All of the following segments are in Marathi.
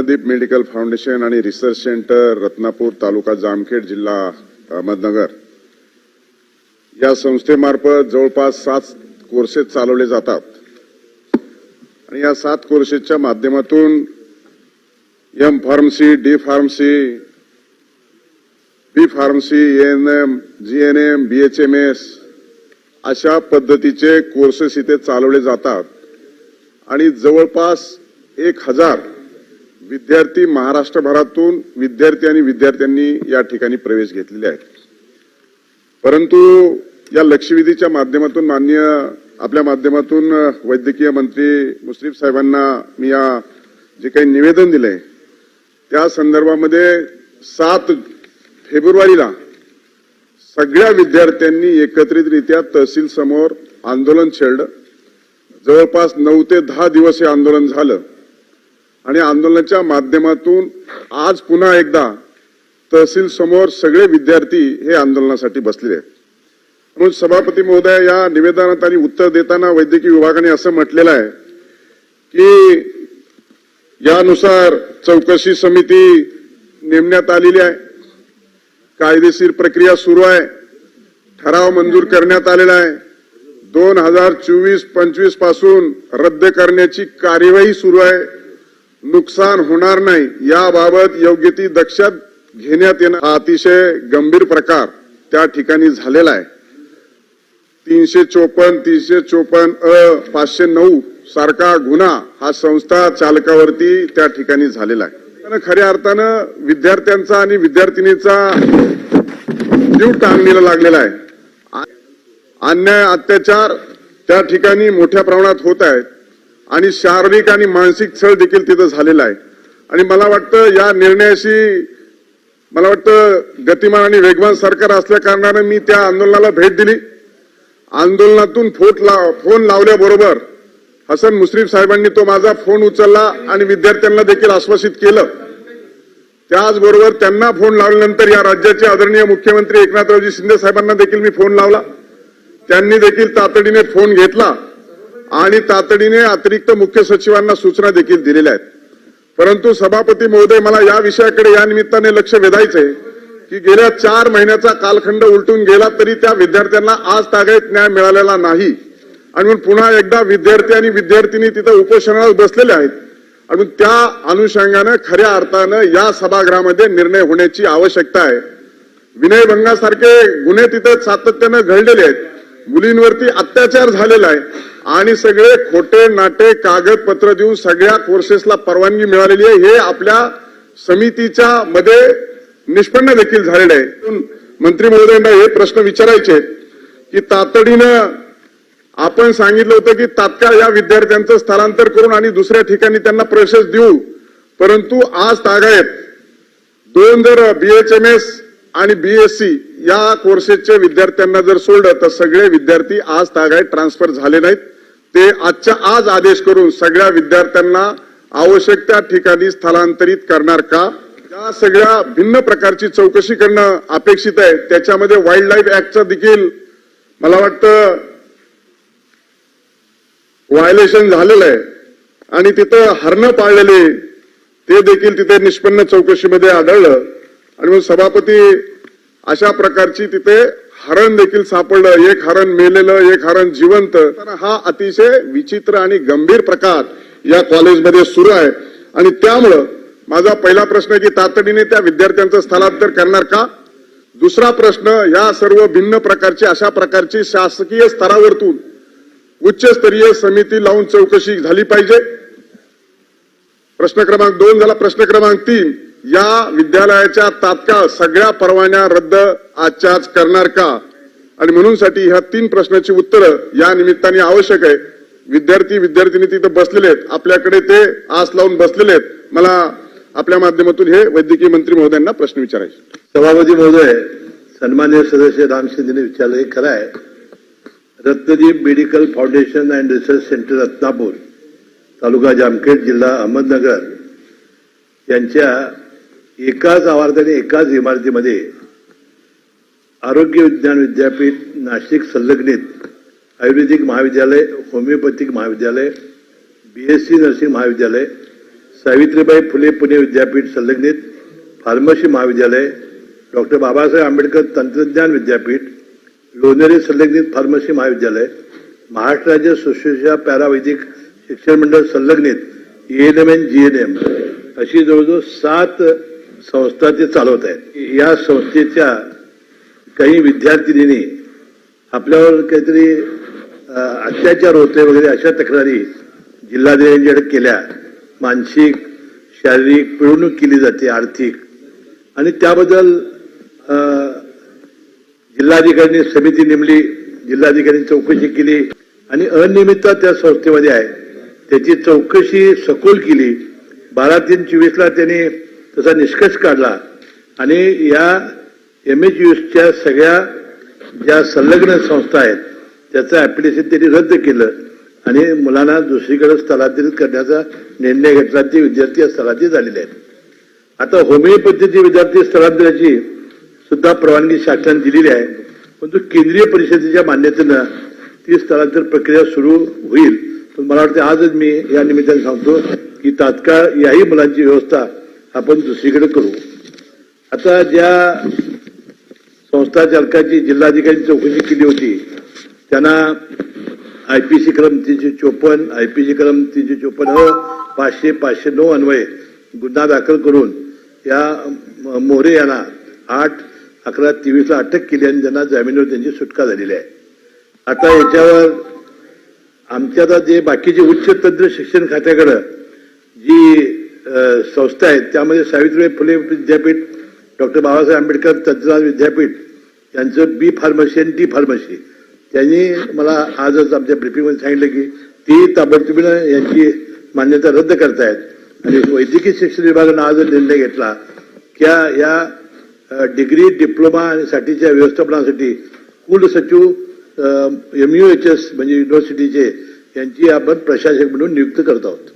रत्नदीप मेडिकल फाउंडेशन आणि रिसर्च सेंटर रत्नापूर तालुका जामखेड जिल्हा अहमदनगर. या संस्थेमार्फत जवळपास सात कोर्सेस चालवले जातात. आणि या सात कोर्सेसच्या माध्यमातून M pharmacy D pharmacy B pharmacy N M G N M B H M S अशा पद्धतीचे कोर्सेस इथे चालवले जातात. आणि जवळपास एक हजार विद्यार्थी महाराष्ट्रभरातून विद्यार्थी आणि विद्यार्थ्यांनी या ठिकाणी प्रवेश घेतलेले आहेत. परंतु या लक्षवेधीच्या माध्यमातून मान्य आपल्या माध्यमातून वैद्यकीय मंत्री मुश्रीफ साहेबांना मी या जे काही निवेदन दिलंय त्या संदर्भामध्ये सात फेब्रुवारीला सगळ्या विद्यार्थ्यांनी एकत्रितरित्या तहसील समोर आंदोलन छेडलं. जवळपास नऊ ते दहा दिवस हे आंदोलन झालं. आणि आंदोलनाच्या माध्यमातून आज पुन्हा एकदा तहसील समोर सगळे विद्यार्थी हे आंदोलनासाठी बसलेले आहेत. म्हणून सभापती महोदय या निवेदनात आणि उत्तर देताना वैद्यकीय विभागाने असं म्हटलेलं आहे की यानुसार चौकशी समिती नेमण्यात आलेली आहे. कायदेशीर प्रक्रिया सुरू आहे. ठराव मंजूर करण्यात आलेला आहे. दोन हजार चोवीस पंचवीसपासून रद्द करण्याची कार्यवाही सुरू आहे. नुकसान होणार नाही. याबाबत योग्य ती दक्षता घेण्यात येणं हा अतिशय गंभीर प्रकार त्या ठिकाणी झालेला आहे. तीनशे चोपन्न तीनशे चोपन्न अ पाचशे नऊ सारखा गुन्हा हा संस्था चालकावरती त्या ठिकाणी झालेला आहे. पण खऱ्या अर्थानं विद्यार्थ्यांचा आणि विद्यार्थिनीचा जीव टांगणीला लागलेला आहे. अन्याय अत्याचार त्या ठिकाणी मोठ्या प्रमाणात होत आहेत. आणि शारीरिक आणि मानसिक छळ देखील तिथं झालेला आहे. आणि मला वाटतं या निर्णयाशी मला वाटतं गतिमान आणि वेगवान सरकार असल्या कारणानं मी त्या आंदोलनाला भेट दिली. आंदोलनातून फोट लाव फोन लावल्याबरोबर हसन मुश्रीफ साहेबांनी तो माझा फोन उचलला आणि विद्यार्थ्यांना देखील आश्वासित केलं. त्याचबरोबर त्यांना फोन लावल्यानंतर या राज्याचे आदरणीय मुख्यमंत्री एकनाथरावजी शिंदे साहेबांना देखील मी फोन लावला. त्यांनी देखील तातडीने फोन घेतला. आणि तातडीने अतिरिक्त मुख्य सचिवांना सूचना देखील दिलेल्या आहेत. परंतु सभापती महोदय मला या विषयाकडे या निमित्ताने लक्ष वेधायचंय की गेल्या चार महिन्याचा कालखंड उलटून गेला तरी त्या विद्यार्थ्यांना आज तागायत न्याय मिळालेला नाही. आणि पुन्हा एकदा विद्यार्थी आणि विद्यार्थिनी तिथं उपोषणाला बसलेले आहेत. आणि त्या अनुषंगानं खऱ्या अर्थानं या सभागृहामध्ये निर्णय होण्याची आवश्यकता आहे. विनयभंगासारखे गुन्हे तिथे सातत्यानं घडलेले आहेत. मुलींवरती अत्याचार झालेला आहे. आणि सगळे खोटे नाटे कागदपत्र देऊन सगळ्या कोर्सेसला परवानगी मिळालेली आहे. हे आपल्या समितीच्या मध्ये निष्पन्न देखील झालेलं आहे. मंत्री महोदयांना हे प्रश्न विचारायचे की तातडीनं आपण सांगितलं होतं की तात्काळ या विद्यार्थ्यांचं स्थलांतर करून आणि दुसऱ्या ठिकाणी त्यांना प्रवेश देऊ. परंतु आज तागायत दोन जर बीएचएमएस आणि बीएससी या कोर्सेसच्या विद्यार्थ्यांना जर सोडलं तर सगळे विद्यार्थी आज तागायत ट्रान्सफर झाले नाहीत. ते आजच्या आज आदेश करून सगळ्या विद्यार्थ्यांना आवश्यक त्या ठिकाणी स्थलांतरित करणार का? या सगळ्या भिन्न प्रकारची चौकशी करणं अपेक्षित आहे. त्याच्यामध्ये वाईल्ड लाईफ ऍक्टचा देखील मला वाटतं व्हायलेशन झालेलं आहे. आणि तिथं हरणं पाळलेले ते देखील तिथे निष्पन्न चौकशीमध्ये आढळलं. आणि सभापती अशा प्रकारची तिथे हरण देखील सापडलं. एक हरण मेलेलं एक हरण जिवंत. तर हा अतिशय विचित्र आणि गंभीर प्रकार या कॉलेजमध्ये सुरू आहे. आणि त्यामुळं माझा पहिला प्रश्न की तातडीने त्या विद्यार्थ्यांचं स्थलांतर करणार का? दुसरा प्रश्न या सर्व भिन्न प्रकारची अशा प्रकारची शासकीय स्तरावरतून उच्चस्तरीय समिती लावून चौकशी झाली पाहिजे. प्रश्न क्रमांक दोन झाला. प्रश्न क्रमांक तीन या विद्यालयाच्या तात्काळ सगळ्या परवान्या रद्द आजच्या आज करणार का? आणि म्हणूनसाठी ह्या तीन प्रश्नाची उत्तरं या निमित्ताने आवश्यक आहे. विद्यार्थी विद्यार्थिनी तिथं बसलेले आहेत. आपल्याकडे ते आस लावून बसलेले आहेत. मला आपल्या माध्यमातून हे वैद्यकीय मंत्री महोदयांना प्रश्न विचारायचे सभापती महोदय सन्मान्य सदस्य राम विचारलं हे खरं आहे Ratnadeep medical foundation and research centre Ratnapur taluka Jamkhed जिल्हा अहमदनगर यांच्या एकाच आवार्ताने एकाच इमारतीमध्ये आरोग्य विज्ञान विद्यापीठ नाशिक संलग्नित आयुर्वेदिक महाविद्यालय होमिओपॅथिक महाविद्यालय बीएससी नर्सिंग महाविद्यालय सावित्रीबाई फुले पुणे विद्यापीठ संलग्नित फार्मसी महाविद्यालय डॉक्टर बाबासाहेब आंबेडकर तंत्रज्ञान विद्यापीठ लोणेरे संलग्नित फार्मसी महाविद्यालय महाराष्ट्र राज्य सुश्रुषा पॅरावैदिक शिक्षण मंडळ संलग्नित E N G N M. अशी जवळजवळ सात संस्था ते चालवत आहेत या संस्थेच्या काही विद्यार्थिनींनी आपल्यावर काहीतरी अत्याचार होते वगैरे अशा तक्रारी जिल्हाधिकाऱ्यांच्याकडे केल्या. मानसिक शारीरिक पिळवणूक केली जाते आर्थिक. आणि त्याबद्दल जिल्हाधिकाऱ्यांनी समिती नेमली जिल्हाधिकाऱ्यांनी चौकशी केली आणि अनियमितता त्या संस्थेमध्ये आहे. त्याची चौकशी सखोल केली. बारा तीन चोवीसला त्यांनी तसा निष्कर्ष काढला. आणि या एम एच यूच्या सगळ्या ज्या संलग्न संस्था आहेत त्याचं ऍप्लिकेशन त्यांनी रद्द केलं. आणि मुलांना दुसरीकडे स्थलांतरित करण्याचा निर्णय घेतला. ते विद्यार्थी स्थलांतरित झालेले आहेत. आता होमिओपॅथीचे विद्यार्थी स्थलांतराची सुद्धा परवानगी शासनाने दिलेली आहे. परंतु केंद्रीय परिषदेच्या मान्यतेनं ती स्थलांतर प्रक्रिया सुरू होईल. पण मला वाटतं आजच मी या निमित्ताने सांगतो की तात्काळ याही मुलांची व्यवस्था आपण दुसरीकडे करू. आता ज्या संस्था चालकाची जिल्हाधिकारी चौकशी केली होती त्यांना आयपीसी क्रम तीनशे चोपन्न आयपीसी क्रम तीनशे चोपन्न पाचशे पाचशे नऊ अन्वये गुन्हा दाखल करून या मोरे यांना आठ अकरा तेवीसला अटक केली आणि त्यांना जामिनावर त्यांची सुटका झालेली आहे. आता याच्यावर आमच्या आता जे बाकीचे उच्च तंत्र शिक्षण खात्याकडं जी संस्था आहेत त्यामध्ये सावित्रीबाई फुले विद्यापीठ डॉक्टर बाबासाहेब आंबेडकर तंत्रज्ञान विद्यापीठ यांचं बी फार्मसी आणि डी फार्मसी. त्यांनी मला आजच आमच्या ब्रिफिंगमध्ये सांगितलं की ती ताबडतोबीनं यांची मान्यता रद्द करतायत. आणि वैद्यकीय शिक्षण विभागानं आज निर्णय घेतला की या- डिग्री डिप्लोमा साठीच्या व्यवस्थापनासाठी कुलसचिव एम यू एच एस म्हणजे युनिव्हर्सिटीचे यांची आपण प्रशासक म्हणून नियुक्त करत आहोत.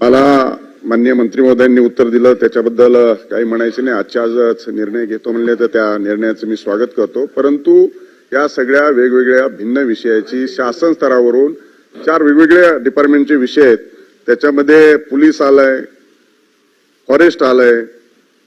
मला मान्य मंत्री महोदयांनी उत्तर दिलं. त्याच्याबद्दल काही म्हणायचे नाही. आजच्या आजच निर्णय घेतो म्हणले तर त्या निर्णयाचं मी स्वागत करतो. परंतु या सगळ्या वेगवेगळ्या भिन्न विषयाची शासन स्तरावरून चार वेगवेगळ्या डिपार्टमेंटचे विषय आहेत. त्याच्यामध्ये पोलीस आलंय फॉरेस्ट आलंय.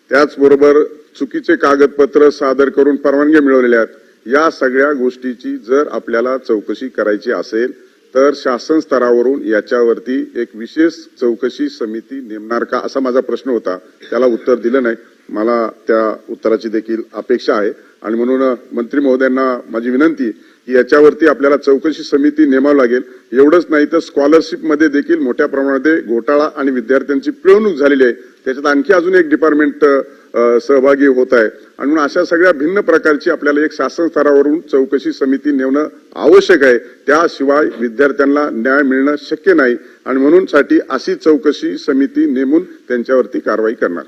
त्याचबरोबर चुकीचे कागदपत्र सादर करून परवानग्या मिळवलेल्या आहेत. या सगळ्या गोष्टीची जर आपल्याला चौकशी करायची असेल तर शासन स्तरावरून याच्यावरती एक विशेष चौकशी समिती नेमणार का असा माझा प्रश्न होता. त्याला उत्तर दिलं नाही. मला त्या उत्तराची देखील अपेक्षा आहे. आणि म्हणून मंत्री महोदयांना माझी विनंती की याच्यावरती आपल्याला चौकशी समिती नेमावं लागेल. एवढंच नाही तर स्कॉलरशिपमध्ये देखील मोठ्या प्रमाणामध्ये घोटाळा आणि विद्यार्थ्यांची पिळवणूक झालेली आहे. त्याच्यात आणखी अजून एक डिपार्टमेंट सहभागी होत आहे. आणि म्हणून अशा सगळ्या भिन्न प्रकारची आपल्याला एक शासन स्तरावरून चौकशी समिती नेमणं आवश्यक आहे. त्याशिवाय विद्यार्थ्यांना न्याय मिळणं शक्य नाही. आणि म्हणून साठी अशी चौकशी समिती नेमून त्यांच्यावरती कारवाई करणार.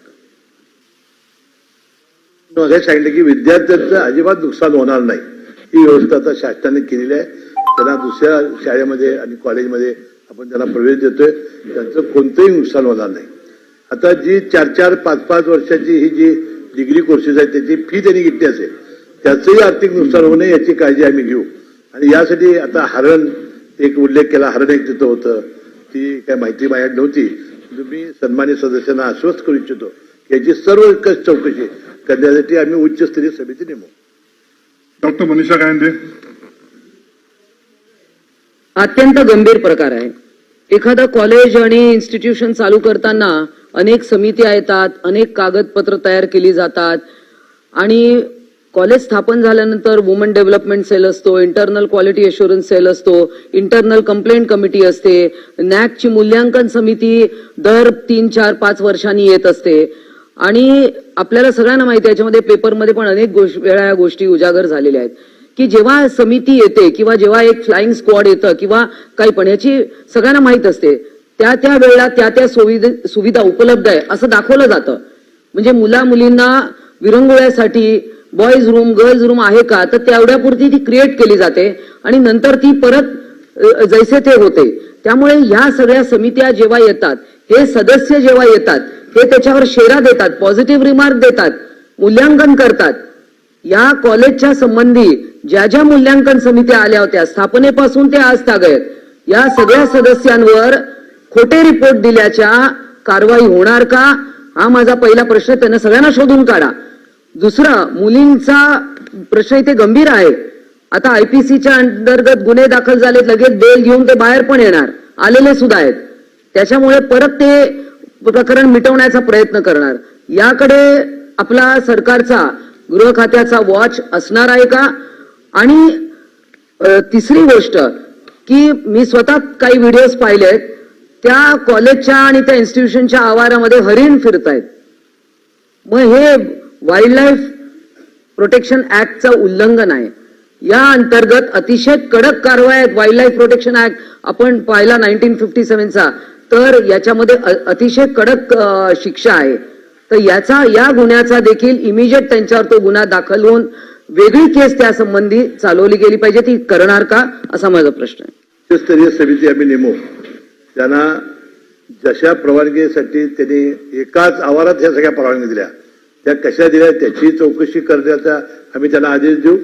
सांगितलं की विद्यार्थ्यांचं अजिबात नुकसान होणार नाही. ही व्यवस्था आता शासनाने केलेली आहे. त्यांना दुसऱ्या शाळेमध्ये आणि कॉलेजमध्ये आपण त्यांना प्रवेश देतोय. त्यांचं कोणतंही नुकसान होणार नाही. आता जी चार चार पाच पाच वर्षाची ही जी डिग्री कोर्सेस आहेत त्याची फी त्यांनी घेतली असेल त्याचंही आर्थिक नुकसान होऊ नये याची काळजी आम्ही घेऊ. आणि यासाठी आता हरण एक उल्लेख केला हरण एक तिथं होतं ती काय माहिती माझ्याकडे नव्हती. तुम्ही सन्मान्य सदस्यांना आश्वस्त करू इच्छितो की याची सर्व एकच चौकशी करण्यासाठी आम्ही उच्चस्तरीय समिती नेमू. डॉक्टर मनीषा गायंदे. अत्यंत गंभीर प्रकार आहे. एखादं कॉलेज आणि इन्स्टिट्यूशन चालू करताना अनेक समित्या येतात अनेक कागदपत्र तयार केली जातात. आणि कॉलेज स्थापन झाल्यानंतर वुमन डेव्हलपमेंट सेल असतो इंटरनल क्वालिटी अश्युरन्स सेल असतो इंटरनल कंप्लेंट कमिटी असते. नॅकची मूल्यांकन समिती दर तीन चार पाच वर्षांनी येत असते. आणि आपल्याला सगळ्यांना माहिती आहे याच्यामध्ये पेपरमध्ये पण अनेक गोष्ट- वेळा या गोष्टी उजागर झालेल्या आहेत. की जेव्हा समिती येते किंवा जेव्हा एक फ्लाइंग स्क्वॉड येतं किंवा काही पण याची सगळ्यांना माहीत असते. त्या त्या वेळेला त्या त्या सुविधे- सुविधा उपलब्ध आहे असं दाखवलं जातं. म्हणजे मुला मुलींना विरंगुळ्यासाठी बॉईज रूम गर्ल्स रूम आहे का? तर तेवढ्यापुरती ती क्रिएट केली जाते आणि नंतर ती परत जैसे ते होते. त्यामुळे ह्या सगळ्या समित्या जेव्हा येतात हे सदस्य जेव्हा येतात हे त्याच्यावर शेरा देतात पॉझिटिव्ह रिमार्क देतात मूल्यांकन करतात. या कॉलेजच्या संबंधी ज्या ज्या मूल्यांकन समित्या आल्या होत्या स्थापनेपासून ते आज तागत या सगळ्या सदस्यांवर खोटे रिपोर्ट दिल्याच्या कारवाई होणार का? हा माझा पहिला प्रश्न त्यांना सगळ्यांना शोधून काढा. दुसरं मुलींचा प्रश्न इथे गंभीर आहे. आता आयपीसीच्या अंतर्गत गुन्हे दाखल झालेत लगेच बेल घेऊन ते बाहेर पण येणार. आलेले सुद्धा आहेत. त्याच्यामुळे परत ते प्रकरण मिटवण्याचा प्रयत्न करणार. याकडे आपला सरकारचा गृह खात्याचा वॉच असणार आहे का? आणि तिसरी गोष्ट की मी स्वतः काही व्हिडिओज पाहिलेत. त्या कॉलेजच्या आणि त्या इन्स्टिट्यूशनच्या आवारामध्ये हरिण फिरतायत. मग हे वाईल्ड लाईफ प्रोटेक्शन ऍक्टचं उल्लंघन आहे. या अंतर्गत अतिशय कडक कारवाई आहेत. वाईल्ड लाईफ प्रोटेक्शन ऍक्ट आपण पाहिला नाईन्टीन फिफ्टी सेव्हनचा तर याच्यामध्ये अतिशय कडक शिक्षा आहे. तर याचा या गुन्ह्याचा देखील इमिजिएट त्यांच्यावर तो गुन्हा दाखल होऊन वेगळी केस त्या संबंधी चालवली गेली पाहिजे. ती करणार का? असा माझा प्रश्न आहे. उच्चस्तरीय समिती आम्ही नेमू. त्यांना जशा परवानगीसाठी त्यांनी एकाच आवारात ह्या सगळ्या परवानगी दिल्या. त्या कशा दिल्या त्याची चौकशी करण्याचा आम्ही त्यांना आदेश देऊ.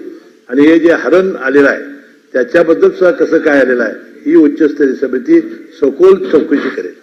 आणि हे जे हरण आलेलं आहे त्याच्याबद्दल सुद्धा कसं काय आलेलं आहे ही उच्चस्तरीय समिती सखोल चौकशी करेल.